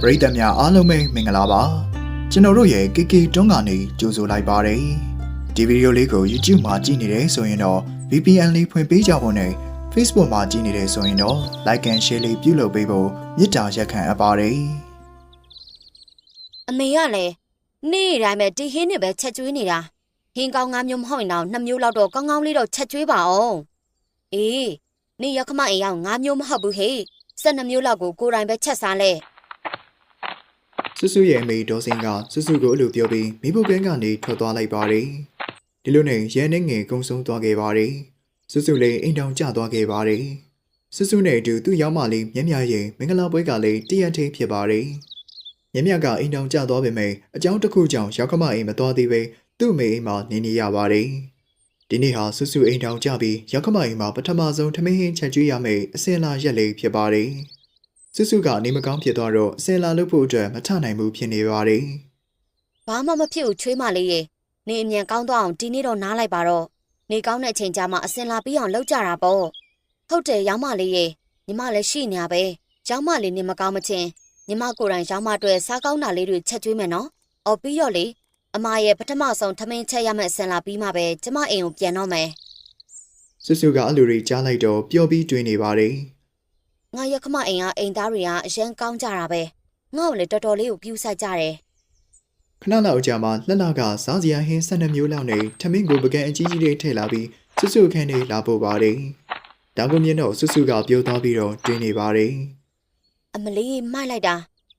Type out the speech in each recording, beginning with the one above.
ပရိသတ်များအားလုံးပဲမင်္ဂလာပါကျွန်တော်တို့ရဲ့ KK တွန်းကနေကြိုဆိုလိုက်ပါတယ်ဒီဗီဒီယိုလေးကို YouTube မှာကြည့်နေတယ်ဆိုရင်တော့ VPN လေးဖွင့်ပေးကြဖို့နဲ့ Facebook မှာကြည့်နေတယ်ဆိုရင်တော့ Like and Share လေးပြုလုပ်ပေးဖို့မေတ္တာရက်ခံအပ်ပါတယ်အမေကလည်းနေ့တိုင်းပဲတီဟင်းနဲ့ပဲချက်ကျွေးနေတာဟင်းကောင်းငါးမျိုးမဟုတ်ရင်တော့နှစ်မျိုးလောက်တော့ကောင်းကောင်းလေးတော့ချက်ကျွေးပါအောင်အေးနေ့ရခမအိမ်ရောက်ငါးမျိုးမဟုတ်ဘူးဟေ့၁၂မျိုးလောက်ကိုကိုယ်တိုင်ပဲချက်စားလဲ ဆွဆွရဲ့အမေဒေါ်စင်ကဆွဆွကိုအလိုပြောပြီးမိဖို့ကန်းကနေထွက်သွားလိုက်ပါတယ်ဒီလိုနဲ့ရဲနှငယ်ကုန်းဆုံးသွားခဲ့ပါတယ်ဆွဆွလည်းအိမ်တောင်ကျသွားခဲ့ပါတယ်ဆွဆွနဲ့အတူသူ့ရောက်မလေးမြက်မြရဲ့မင်္ဂလာပွဲကလည်းတရက်ထိန်ဖြစ်ပါတယ်မြက်မြကအိမ်တောင်ကျသွားပေမဲ့အကြောင်းတစ်ခုကြောင့်ရောက်ခမအိမ်မသွားသေးပဲသူ့အမေအိမ်မှာနေနေရပါတယ်ဒီနေ့ဟာဆွဆွအိမ်တောင်ကျပြီးရောက်ခမအိမ်မှာပထမဆုံးထမင်းဟင်းချက်ကျွေးရမယ့်အစင်လာရက်လေးဖြစ်ပါတယ် စုစုကနေမကောင်းဖြစ်သွားတော့အစင်လာလုပ်ဖို့အတွက်မထနိုင်ဘူးဖြစ်နေပါတယ်ဘာမှမဖြစ်ဘူးချွေးမလေးရေနေအမြန်ကောင်းသွားအောင်ဒီနေ့တော့နားလိုက်ပါတော့နေကောင်းတဲ့အချိန်ကြာမှအစင်လာပြီးအောင်လုပ်ကြတာပေါ့ဟုတ်တယ်ရောင်းမလေးရေညီမလည်းရှိနေရပဲရောင်းမလေးနေမကောင်းမချင်းညီမကိုယ်တိုင်ရောင်းမအတွက်စားကောင်းတာလေးတွေချက်ကျွေးမယ်နော်အော်ပြီးတော့လေအမရဲ့ပထမဆုံးထမင်းချက်ရမယ့်အစင်လာပြီးမှပဲကျမအိမ်ကိုပြန်တော့မယ်။စုစုကအလူတွေကြားလိုက်တော့ပျော်ပြီးတွေးနေပါတယ် ငါရခမအိမ်ကအိမ်သားတွေကအရန်ကောင်းကြတာပဲငါ့ကိုလည်းတော်တော်လေးကိုပြူဆိုင်ကြတယ်။ခဏလောက်အကြာမှာလှလှကစားစရာဟင်း၁၂မျိုးလောက်နဲ့ထမင်းကိုပကံအကြီးကြီးတွေထည့်လာပြီးစုစုခန်းနေလာပို့ပါတယ်။တောင်ကမြင့်တော့စုစုကပြုံးသွားပြီးတော့တွေးနေပါတယ်အမလေးမိုက်လိုက်တာ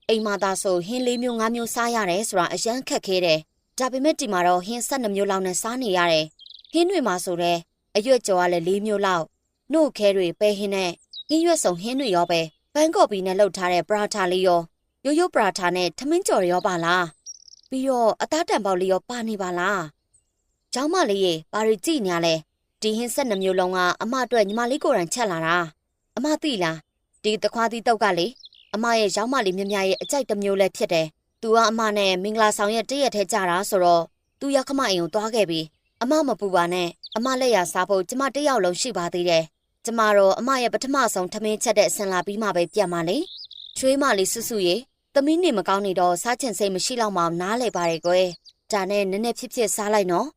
အိမ်မသားဆိုဟင်းလေးမျိုးငါးမျိုးစားရတယ်ဆိုတာအရန်ခက်ခဲတယ်ဒါပေမဲ့ဒီမှာတော့ဟင်း၁၂မျိုးလောက်နဲ့စားနေရတယ်ဟင်းတွေမှာဆိုလည်းအရွက်ကြော်ကလည်း၄မျိုးလောက်နှုတ်ခဲတွေပဲဟင်းနဲ့ ဟင်းရွက်စုံဟင်းတွေရောပဲဘန်ကော်ပီနဲ့လှုပ်ထားတဲ့ပရာထာလေးရောရိုးရိုးပရာထာနဲ့ထမင်းကြော်တွေရောပါလားပြီးတော့အသားတံပေါက်လေးရောပါနေပါလားเจ้าမလေးရေဘာတွေကြည့်နေရလဲဒီဟင်း၁၂မျိုးလုံးကအမအတွက်ညီမလေးကိုယ်တိုင်ချက်လာတာအမသိလားဒီတခွားသီးတုတ်ကလေ အမရဲ့ရောင်းမလေးမြမြရဲ့အကြိုက်တစ်မျိုးလည်းဖြစ်တယ်။သူကအမနဲ့မင်္ဂလာဆောင်ရဲ့တည့်ရက်ထဲကြတာဆိုတော့သူရခမအိမ်ကိုသွားခဲ့ပြီးအမမပူပါနဲ့အမလက်ရစားဖို့ကျမတစ်ယောက်လုံးရှိပါသေးတယ်။ ကျမတော့အမရဲ့ပထမဆုံးထမင်းချက်တဲ့အစင်လာပြီးမှပဲပြန်มาလေ။ချွေးမလေးစွစွရေသမီးနေမကောင်းနေတော့စားချင်စိတ်မရှိတော့မှနားလေပါရဲ့ကွယ်။ဒါနဲ့နည်းနည်းဖြစ်ဖြစ်စားလိုက်နော်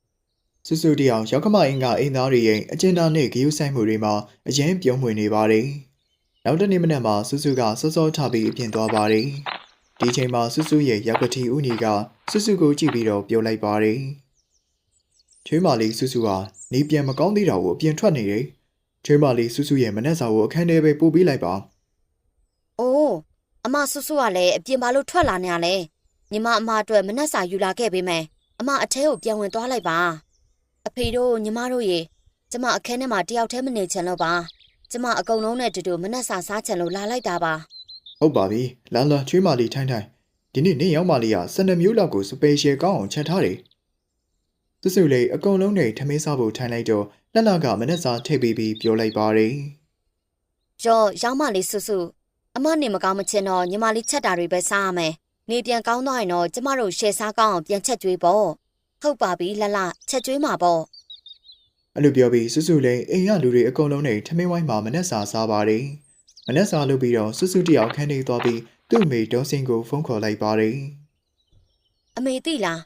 ။စုစုတယောက်ရောက်ခမအင်းကအိမ်သားတွေရဲ့အကျဉ်းသားနဲ့ဂယုဆိုင်မှုတွေမှာအရင်ပြုံးမွေနေပါတယ်။နောက်တစ်နေ့မနက်မှာစုစုကစောစောထပြီးအပြင်သွားပါတယ်။ဒီချိန်မှာစုစုရဲ့ရောက်ကတိဦးညီကစုစုကိုကြည့်ပြီးတော့ပြောလိုက်ပါတယ်။ချွေးမလေးစုစုဟာနေပြန်မကောင်းသေးတာကိုအပြင်ထွက်နေတယ်။ ချွေးမလေးစုစုရဲ့မနှက်စာကိုအခန်းထဲပဲပို့ပေးလိုက်ပါ။အိုးအမစွစွကလည်းအပြင်ဘာလို့ထွက်လာနေရလဲ။ညီမအမအတွက်မနှက်စာယူလာခဲ့ပေးမယ်။အမအထဲကိုပြန်ဝင်သွားလိုက်ပါ။အဖေတို့ညီမတို့ရေကျမအခန်းထဲမှာတယောက်တည်းမနေချင်လို့ပါ။ကျမအကုန်လုံးနဲ့တူတူမနှက်စာစားချင်လို့လာလိုက်တာပါ။ဟုတ်ပါပြီ။လာလာချွေးမလေးထိုင်းထိုင်းဒီနေ့နေရောက်မလေးက12မျိုးလောက်ကိုစပယ်ရှယ်ကောင်းအောင်ချက်ထားတယ်။ စုစုလေးအကုန်လုံးနဲ့ထမင်းစားဖို့ထိုင်းလိုက်တော့လက်လာကမနှက်စာထိပ်ပြီးပြီးပြောလိုက်ပါတယ်။ကြောရောင်းမလေးစွစွအမနေမကောင်းမချင်တော့ညီမလေးချက်တာတွေပဲစားရမယ်။နေပြန်ကောင်းသွားရင်တော့ကျမတို့ရှယ်စားကောင်းအောင်ပြန်ချက်ကျွေးပေါ့။ဟုတ်ပါပြီလှလှချက်ကျွေးမှာပေါ့။အဲ့လိုပြောပြီးစုစုလေးအိမ်ရလူတွေအကုန်လုံးနဲ့ထမင်းဝိုင်းမှာမနှက်စာစားပါတယ်။မနှက်စာလုပ်ပြီးတော့စုစုတယောက်ခန်းထဲသွားပြီးသူ့အမေဒေါ်စင်ကိုဖုန်းခေါ်လိုက်ပါတယ်အမေသိလား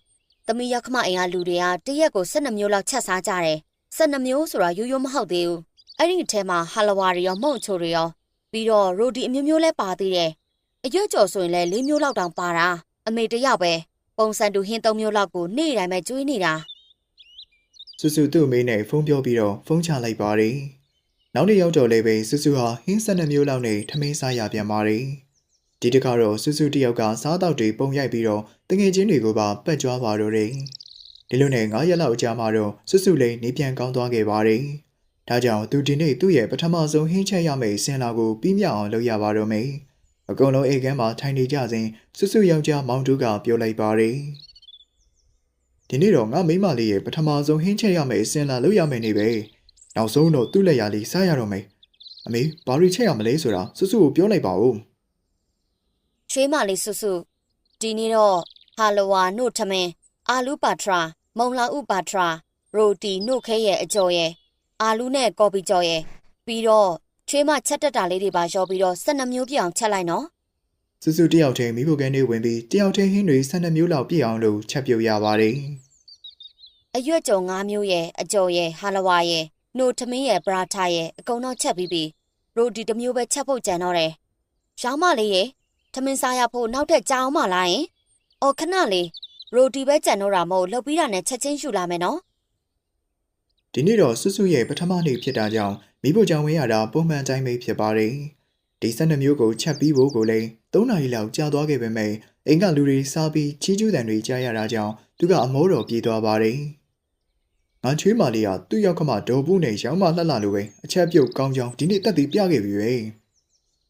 သမီးရခမအိမ်ကလူတွေကတရက်ကို12မျိုးလောက်ချက်စားကြတယ်12မျိုးဆိုတာရိုးရိုးမဟုတ်သေးဘူးအဲ့ဒီအထဲမှာဟာလဝါတွေရောမုန့်ချိုတွေရောပြီးတော့ရိုဒီအမျိုးမျိုးလဲပါသေးတယ်အရွက်ကြော်ဆိုရင်လည်း၄မျိုးလောက်တောင်ပါတာအမေတယောက်ပဲပုံစံတူဟင်း၃မျိုးလောက်ကိုနေ့တိုင်းပဲကျွေးနေတာစုစုသူ့အမေနဲ့ဖုန်းပြောပြီးတော့ဖုန်းချလိုက်ပါတယ်။နောက်နေ့ရောက်တော့လည်းပဲစုစုဟာဟင်းဆက်နှစ်မျိုးလောက်နဲ့ထမင်းစားရပြန်ပါတယ်။ ဒီတစ်ခါတော့စုစုတယောက်ကစားတော့တွေပုံရိုက်ပြီးတော့တငယ်ချင်းတွေကိုပါပတ်ကြွားပါတော့တယ်။ဒီလိုနဲ့9ရက်လောက်အကြာမှာတော့စုစုလေးနေပြန်ကောင်းသွားခဲ့ပါတယ်။ဒါကြောင့်သူဒီနေ့သူ့ရဲ့ပထမဆုံးဟင်းချက်ရမယ့်စင်လာကိုပြီးမြောက်အောင်လုပ်ရပါတော့မယ်။အကုန်လုံးအိမ်ကမ်းမှာထိုင်နေကြစဉ်စုစုယောက်ျားမောင်တူကပြောလိုက်ပါတယ်။ဒီနေ့တော့ငါမိမလေးရဲ့ပထမဆုံးဟင်းချက်ရမယ်အစင်လာလုပ်ရမယ်နေပဲနောက်ဆုံးတော့သူ့လက်ရာလေးစားရတော့မယ်အမေဘာရီချက်ရမလဲဆိုတာစွစွကိုပြောလိုက်ပါဦး ရွှေမလေးစွစွဒီနေ့တော့ဟာလဝါနှုတ်ထမင်းအာလူပါထရာမုံလာဥပါထရာရိုတီနှုတ်ခဲရဲ့အကြော်ရဲ့အာလူနဲ့ကော်ပီကြော်ရဲ့ပြီးတော့ချွေးမချက်တက်တာလေးတွေပါရောပြီးတော့12မျိုးပြည့်အောင်ချက်လိုက်နော်စစုစုတယောက်တည်းမိဖို့ကန်းလေးဝင်ပြီးတယောက်တည်းဟင်းတွေ12မျိုးလောက်ပြည့်အောင်လို့ချက်ပြုတ်ရပါတယ်အရွက်ကြော်၅မျိုးရဲ့အကြော်ရဲ့ဟာလဝါရဲ့နှိုထမင်းရဲ့ပရာထရဲ့အကုန်တော့ချက်ပြီးပြီရိုဒီတစ်မျိုးပဲချက်ဖို့ကြံတော့တယ်ရောင်းမလေးရဲ့ ထမင်းစားရဖို့နောက်ထပ်ကြောင်းမလားယင်အော်ခဏလေးရိုဒီပဲကြံတော့တာမဟုတ်လှုပ်ပြီးတာနဲ့ချက်ချင်းယူလာမယ်နော်ဒီနေ့တော့စုစုရဲ့ပထမနေ့ဖြစ်တာကြောင့်မိဖို့ကြောင့်ဝင်ရတာပုံမှန်တိုင်းပဲဖြစ်ပါတယ်ဒီ12မျိုးကိုချက်ပြီးဖို့ကိုလည်း3နာရီလောက်ကြာသွားခဲ့ပေမဲ့အိမ်ကလူတွေစားပြီးချီးကျူးတန်တွေကြားရတာကြောင့်သူကအမောတော်ပြေးသွားပါတယ်ငါချွေးမာလေးကသူ့ရောက်ခမဒေါ်ဘူးနဲ့ရောင်းမလှလှလိုပဲအချက်ပြုတ်ကောင်းကြောင်းဒီနေ့တက်ပြီးပြခဲ့ပြီပဲ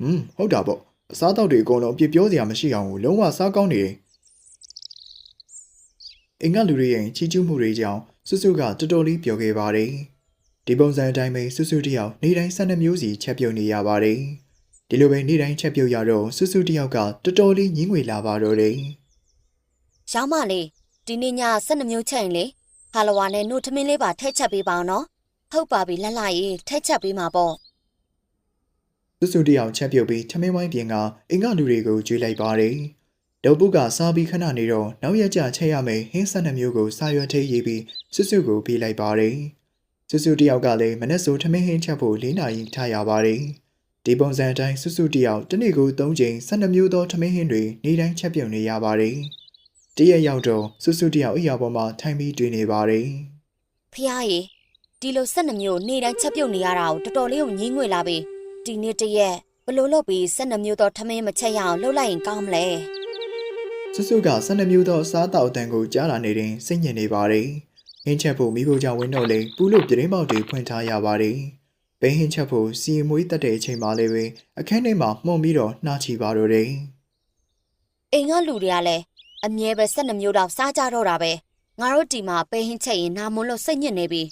ဟွန်းဟုတ်တာပေါ့ အစားတော့တွေအကုန်လုံးအပြစ်ပြောစရာမရှိအောင်လုံးဝစားကောင်းနေတယ်အိမ်ကလူတွေရဲ့ချီးကျူးမှုတွေကြောင့်စုစုကတော်တော်လေးပျော်ခဲ့ပါတယ်ဒီပုံစံအတိုင်းပဲစုစုတယောက်နေ့တိုင်း12မျိုးစီချက်ပြုတ်နေရပါတယ်ဒီလိုပဲနေ့တိုင်းချက်ပြုတ်ရတော့စုစုတယောက်ကတော်တော်လေးညင်းငွေလာပါတော့တယ်ရောင်းမလေးဒီနေ့ည12မျိုးချက်ရင်လေဟာလဝါနဲ့နှိုထမင်းလေးပါထည့်ချက်ပေးပါအောင်နော်ဟုတ်ပါပြီလှလှရေးထည့်ချက်ပေးမှာပေါ့ စုစုတယောက်ချက်ပြုတ်ပြီးထမင်းဝိုင်းပြင်ကအင်္ဂလူတွေကိုကြွေးလိုက်ပါတယ်ဒေါ်ပုကစားပြီးခဏနေတော့နောက်ရက်ကျချက်ရမယ်ဟင်း12မျိုးကိုစာရွက်ထဲရေးပြီးစုစုကိုပေးလိုက်ပါတယ်စုစုတယောက်ကလည်းမနေ့ဆိုထမင်းဟင်းချက်ဖို့၄နာရီထားရပါတယ်ဒီပုံစံအတိုင်းစုစုတယောက်တစ်နေ့ကို၃ချိန်12မျိုးသောထမင်းဟင်းတွေနေ့တိုင်းချက်ပြုတ်နေရပါတယ်တရက်ရောက်တော့စုစုတယောက်အိယာပေါ်မှာထိုင်ပြီးတွေ့နေပါတယ်ဖះရေဒီလို12မျိုးနေ့တိုင်းချက်ပြုတ်နေရတာကိုတော်တော်လေးကိုညင်းငွေလာပြီ ဒီနေ့တရက်ဘလို့လုပ်ပြီး12မျိုးတော့ထမင်းမချက်ရအောင်လှုပ်လိုက်ရင်ကောင်းမလဲစုစုက12မျိုးသောအစားအသောက်အတန်ကိုကြားလာနေရင်စိတ်ညစ်နေပါတယ်။ဟင်းချက်ဖို့မိဖို့ကြောင့်ဝင်းတော့လေပူလို့ပြတင်းပေါက်တွေဖွင့်ထားရပါတယ်။ဘိန်းဟင်းချက်ဖို့စီမွေးတက်တဲ့အချိန်မှလည်းပဲအခန်းထဲမှာမှုန်ပြီးတော့နှာချီပါတော့တယ်အိမ်ကလူတွေကလည်းအမြဲပဲ12မျိုးတော့စားကြတော့တာပဲငါတို့ဒီမှာပဲဟင်းချက်ရင်နာမွန်းလို့စိတ်ညစ်နေပြီ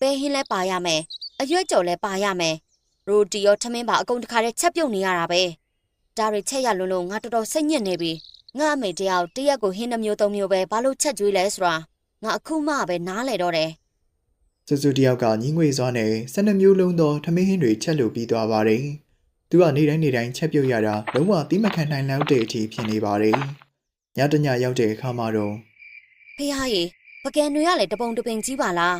ပဲဟင်းလဲပါရမယ်အရွက်ကြော်လဲပါရမယ် ရိုတီရောထမင်းပါအကုန်တခါတည်းချက်ပြုတ်နေရတာပဲဒါတွေချက်ရလွန်းလို့ငါတော်တော်စိတ်ညစ်နေပြီငါအမေတယောက်တရက်ကိုဟင်းနှမျိုးသုံးမျိုးပဲဘာလို့ချက်ကျွေးလဲဆိုတာငါအခုမှပဲနားလဲတော့တယ်။စုစုတယောက်ကညီငွေစွာနဲ့12မျိုးလုံးသောထမင်းဟင်းတွေချက်လို့ပြီးသွားပါတယ်။သူကနေတိုင်းနေတိုင်းချက်ပြုတ်ရတာလုံးဝသီးမခံနိုင်လောက်တဲ့အထိဖြစ်နေပါတယ်။ညတညရောက်တဲ့အခါမှာတော့ဖေဟာရေပကံတွေကလည်းတပုံတပင်ကြီးပါလား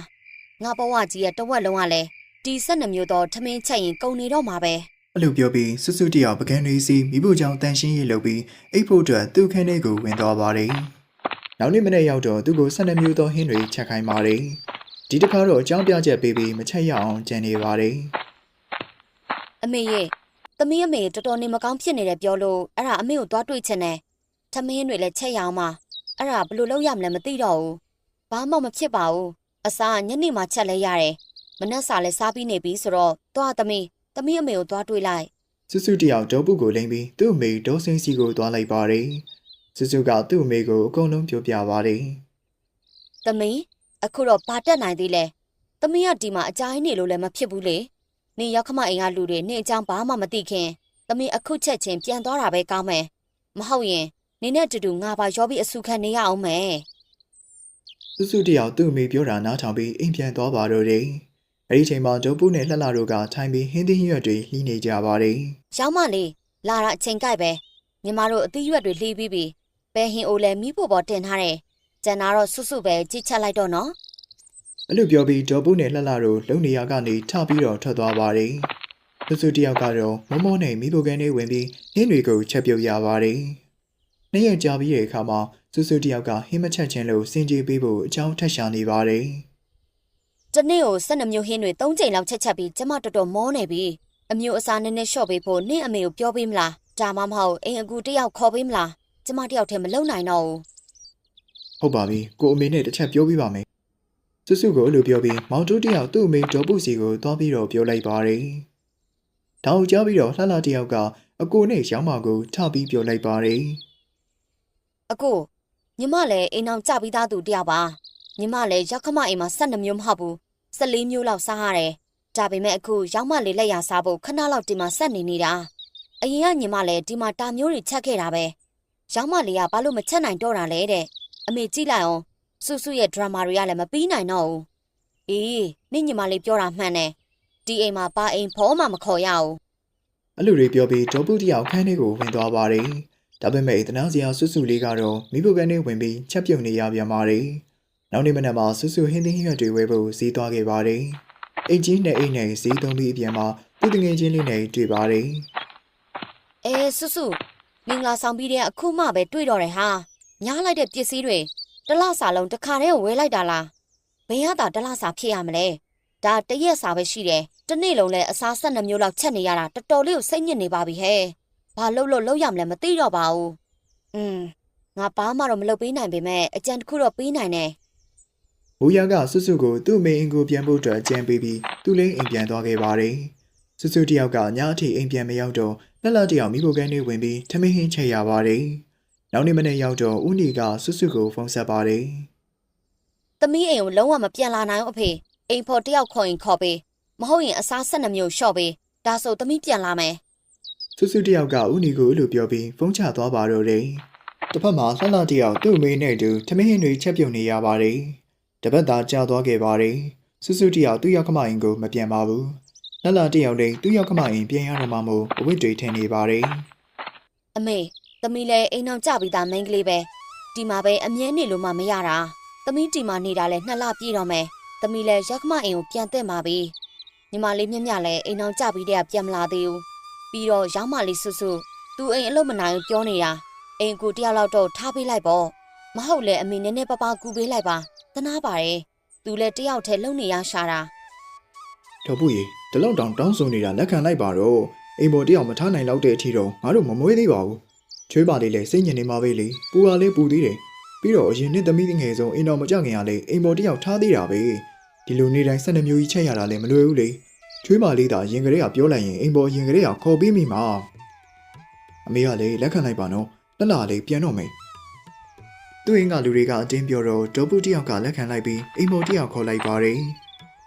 ငါဘဝကြီးရဲ့တဝက်လုံးကလည်း ဒီ12မျိုးတော့ထမင်းချက်ရင်ကုန်နေတော့မှာပဲအဲ့လိုပြောပြီးစွတ်စွတ်တယောက်ပကံတွေစီမိဖို့ကြောင့်တန်ရှင်းရေးလုပ်ပြီးအိတ်ဖို့အတွက်သူ့ခန်းထဲကိုဝင်သွားပါတယ်။နောက်နေ့မနေ့ရောက်တော့သူ့ကို12မျိုးသောဟင်းတွေချက်ခိုင်းပါတယ်။ဒီတစ်ခါတော့အကြောင်းပြချက်ပေးပြီးမချက်ရအောင်ကြံနေပါတယ်အမေရဲ့သမီးအမေတော်တော်နေမကောင်းဖြစ်နေတယ်ပြောလို့အဲ့ဒါအမေကိုသွားတွေ့ချင်တယ်ထမင်းတွေလည်းချက်ရအောင်ပါအဲ့ဒါဘယ်လိုလုပ်ရမလဲမသိတော့ဘူးဘာမှမဖြစ်ပါဘူးအစားညနေမှချက်လဲရတယ် မနှက်စာလည်းစားပြီးနေပြီဆိုတော့သွားသမီးသမီးအမေကိုသွားတွေ့လိုက်။စွတ်စွတ်တယောက်ဒေါပုကိုလိမ့်ပြီးသူ့အမေဒေါ်စင်းစီကိုသွားလိုက်ပါတယ်။စွတ်စွတ်ကသူ့အမေကိုအကုန်လုံးပြောပြပါတယ်သမီးအခုတော့ဘာတက်နိုင်သေးလဲသမီးကဒီမှာအကြိုင်းနေလို့လည်းမဖြစ်ဘူးလေနင်ရောက်ခမအိမ်ကလူတွေနင်အကြောင်းဘာမှမသိခင်သမီးအခုချက်ချင်းပြန်သွားတာပဲကောင်းမယ်မဟုတ်ရင်နင်နဲ့အတူတူငါပါရောပြီးအဆူခံနေရအောင်မယ်။စွတ်စွတ်တယောက်သူ့အမေပြောတာနားထောင်ပြီးအိမ်ပြန်သွားပါတော့တယ်။ အဲဒီချိန်မှာဒေါပုနဲ့လှလှတို့ကထိုင်ပြီးဟင်းသီးဟင်းရွက်တွေလှီးနေကြပါတယ်။ရောင်းမလေးလာတာအချိန်ကြိုက်ပဲညီမတို့အသီးရွက်တွေလှီးပြီးပြီဘဲဟင်အိုလည်းမိဖို့ပေါ်တင်ထားတယ်ကျန်တာတော့စွတ်စွတ်ပဲကြည့်ချက်လိုက်တော့နော်အဲ့လိုပြောပြီးဒေါ်ပုနဲ့လှလှတို့လုံနေရကနေထပြီးတော့ထွက်သွားပါတယ်။သူစုတယောက်ကတော့မမောနဲ့မိဖို့ကန်လေးဝင်ပြီးဟင်းတွေကိုချက်ပြုတ်ရပါတယ်။နေ့ရက်ကြာပြီးတဲ့အခါမှာစုစုတယောက်ကဟင်းမချက်ချင်းလို့စင်ကြေပေးဖို့အကြောင်းထက်ရှာနေပါတယ် တနေ့ကို12မျိုးဟင်းတွေ3ချိန်လောက်ချက်ချက်ပြီးကျမတော်တော်မောနေပြီအမျိုးအစားနည်းနည်းလျှော့ပေးဖို့နင့်အမေကိုပြောပေးမလားဒါမှမဟုတ်အိမ်အကူတယောက်ခေါ်ပေးမလားကျမတယောက်တည်းမလုံနိုင်တော့ဘူး။ဟုတ်ပါပြီ။ကိုအမေနဲ့တစ်ချက်ပြောပြပါမယ်။စုစုကိုအဲ့လိုပြောပြီးမောင်တူတယောက်သူ့အမေဒေါ်ပုစီကိုသွားပြီးတော့ပြောလိုက်ပါတယ်။ဒါကိုကြားပြီးတော့လှလှတယောက်ကအကိုနဲ့ရောင်းမကိုထပြီးပြောလိုက်ပါတယ်။အကိုညီမလည်းအိမ်အောင်ကြပြီးသားသူတယောက်ပါညီမလည်းရောက်ခမအိမ်မှာ12မျိုးမဟုတ်ဘူး 14မျိုးလောက်စားရတယ်ဒါပေမဲ့အခုရောက်မလေးလက်ရစားဖို့ခဏလောက်ဒီမှာဆက်နေနေတာအရင်ကညီမလည်းဒီမှာတာမျိုးတွေချက်ခဲ့တာပဲရောက်မလေးကဘာလို့မချက်နိုင်တော့တာလဲတဲ့အမေကြည့်လိုက်အောင်စုစုရဲ့ဒရမာတွေကလည်းမပြီးနိုင်တော့ဘူးအေးနင့်ညီမလေးပြောတာမှန်တယ်ဒီအိမ်မှာပါအိမ်ဖောမှမခေါ်ရဘူးအဲ့လိုတွေပြောပြီးဒေါ်ပုတယောက်ခန်းထဲကိုဝင်သွားပါတယ်ဒါပေမဲ့တနာစရာဆွဆွလေးကတော့မိဖို့ကနေဝင်ပြီးချက်ပြုတ်နေရပြန်ပါတယ် နောက်နေ့မနက်မှာဆွဆွဟင်းသင်းဟင်းရွက်တွေဝဲဖို့စီးသွားခဲ့ပါတယ်အိတ်ကြီးနဲ့အိတ်နဲ့စီးသုံးပြီးအပြန်မှာသူ့တငယ်ချင်းလေးနဲ့တွေ့ပါတယ်အဲဆွဆွမင်္ဂလာဆောင်ပြီးတဲ့အခုမှပဲတွေ့တော့တယ်ဟာညားလိုက်တဲ့ပစ္စည်းတွေတစ်လစာလုံးတစ်ခါတည်းဝဲလိုက်တာလားဘယ်ရတာတစ်လစာဖြစ်ရမလဲဒါတရက်စာပဲရှိတယ်တစ်နေ့လုံးလဲအစား၁၂မျိုးလောက်ချက်နေရတာတော်တော်လေးကိုစိတ်ညစ်နေပါပြီဟဲ့ဘာလို့လို့လောက်ရမလဲမသိတော့ပါဘူးอืมငါဘာမှတော့မလုပ်ပေးနိုင်ပေမဲ့အကြံတစ်ခုတော့ပေးနိုင်တယ်။ မိုးရကဆွဆွကိုသူ့မိန်အိမ်ကိုပြန်ဖို့အတွက်ကြံပေးပြီးသူ့လိန်အိမ်ပြန်သွားခဲ့ပါတယ်။ဆွဆွတယောက်ကညအထိအိမ်ပြန်မရောက်တော့လက်လက်တယောက်မိဖို့ကန်းတွေဝင်ပြီးထမင်းဟင်းချက်ရပါတယ်။နောက်နေ့မနေ့ရောက်တော့ဦးနီကဆွဆွကိုဖုန်းဆက်ပါတယ်သမီးအိမ်ကိုလုံးဝမပြန်လာနိုင်ဘူးအဖေအိမ်ဖော်တယောက်ခေါ်ရင်ခေါ်ပေးမဟုတ်ရင်အစား၁၂မျိုးရှော့ပေးဒါဆိုသမီးပြန်လာမယ်။ဆွဆွတယောက်ကဦးနီကိုလို့ပြောပြီးဖုန်းချသွားပါတော့တယ်။တစ်ဖက်မှာလှလှတယောက်သူ့မိန်နဲ့အတူထမင်းဟင်းတွေချက်ပြုတ်နေရပါတယ်။ တပတ်သားကြာသွားခဲ့ပါတယ်။ဆွဆွတယောက်သူ့ရောက်ခမအိမ်ကိုမပြန်ပါဘူး။လှလှတယောက်လည်းသူ့ရောက်ခမအိမ်ပြန်ရတော့မှမို့အဝတ်တွေထင်နေပါတယ်။အမေသမီးလည်းအိမ်အောင်ကြပြီးသားမိန်းကလေးပဲဒီမှာပဲအမြဲနေလို့မှမရတာသမီးဒီမှာနေတာလဲနှစ်လပြည့်တော့မယ်သမီးလည်းရက်ခမအိမ်ကိုပြန်တက်มาပြီညီမလေးမြမြလည်းအိမ်အောင်ကြပြီးတဲ့ကပြန်မလာသေးဘူးပြီးတော့ရောင်းမလေးဆွဆွသူအိမ်အလုပ်မနိုင်ဘူးပြောနေတာအိမ်ကိုတယောက်လောက်တော့ထားပေးလိုက်ပေါ့မဟုတ်လေအမေနည်းနည်းပါးပါးကူပေးလိုက်ပါ သနာပါတယ်သူလည်းတယောက်တည်းလုံနေရရှာတာတော်ဘူးရေဒီလောက်တောင်တောင်းဆိုနေတာလက်ခံလိုက်ပါတော့အိမ်ပေါ်တယောက်မထားနိုင်တော့တဲ့အထိတော့ငါတို့မမွေးသေးပါဘူးချွေးပါလေးလည်းစိတ်ညစ်နေမှာပဲလေပူပါလေးပူသေးတယ်ပြီးတော့အရင်နှစ်သမီးငယ်ဆုံးအိမ်တော်မကြခင်ရလေအိမ်ပေါ်တယောက်ထားသေးတာပဲဒီလိုနေတိုင်း12မျိုးကြီးချက်ရတာလည်းမလွယ်ဘူးလေချွေးပါလေးသာရင်ကလေးကပြောလိုက်ရင်အိမ်ပေါ်ရင်ကလေးကခေါ်ပြီးမိမှာအမေကလည်းလက်ခံလိုက်ပါနော်လက်လာလေးပြန်တော့မယ် သူ့အိမ်ကလူတွေကအတင်းပြောတော့ဒေါ်ပူတယောက်ကလက်ခံလိုက်ပြီးအိမ်ပေါ်တယောက်ခေါ်လိုက်ပါတယ်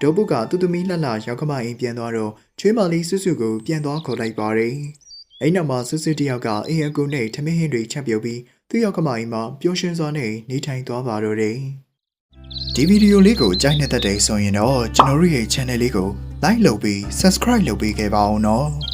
ဒေါ်ပုကသူ့သမီးလှလှရောက်ခမအိမ်ပြန်သွားတော့ချွေးမလေးစွစွကိုပြန်သွားခေါ်လိုက်ပါတယ်။အဲ့နောက်မှာစွစွတယောက်ကအိမ်အကူနဲ့ထမင်းဟင်းတွေချက်ပြုတ်ပြီးသူ့ရောက်ခမအိမ်မှာပျော်ရွှင်စွာနဲ့နေထိုင်သွားပါတော့တယ်။ဒီဗီဒီယိုလေးကိုကြိုက်နေတဲ့တဲ့ဆိုရင်တော့ကျွန်တော်တို့ရဲ့ channel လေးကို like လုပ်ပြီး subscribe လုပ်ပေးခဲ့ပါအောင်နော်။